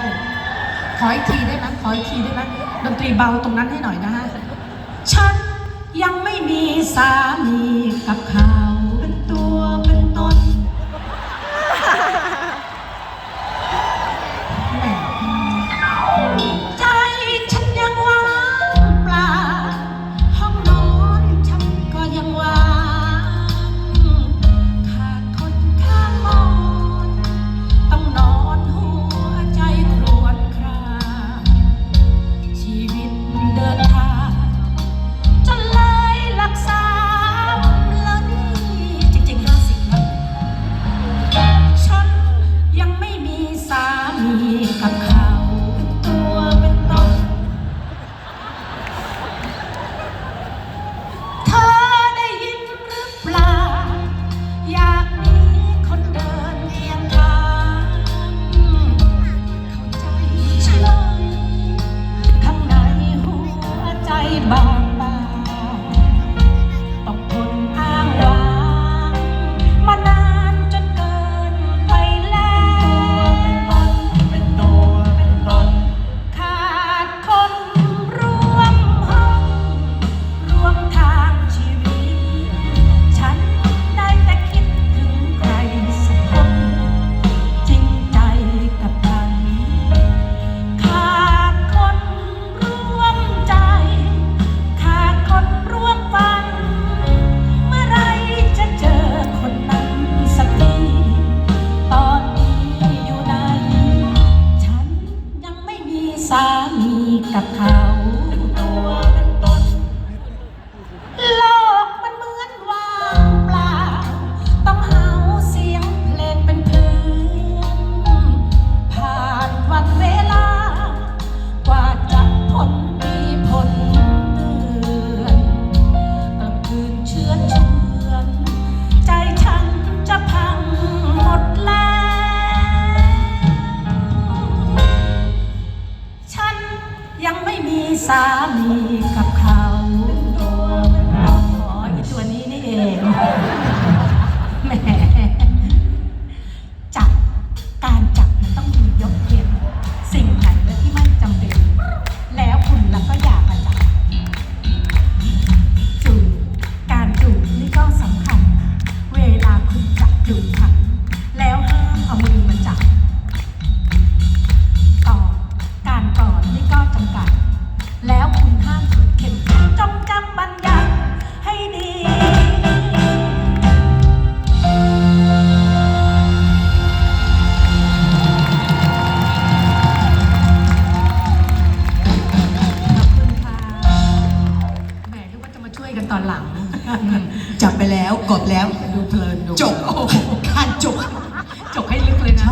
ว ขออีกทีได้ไหมขออีกทีได้ไหมดนตรีเบาตรงนั้นให้หน่อยนะฮะ ฉันยังไม่มีสามีกับเขา กับเขา กับ ยกันตอนหลัง จับไปแล้วกดแล้วดูเพลินจบการจบจบให้ลึกเลยนะ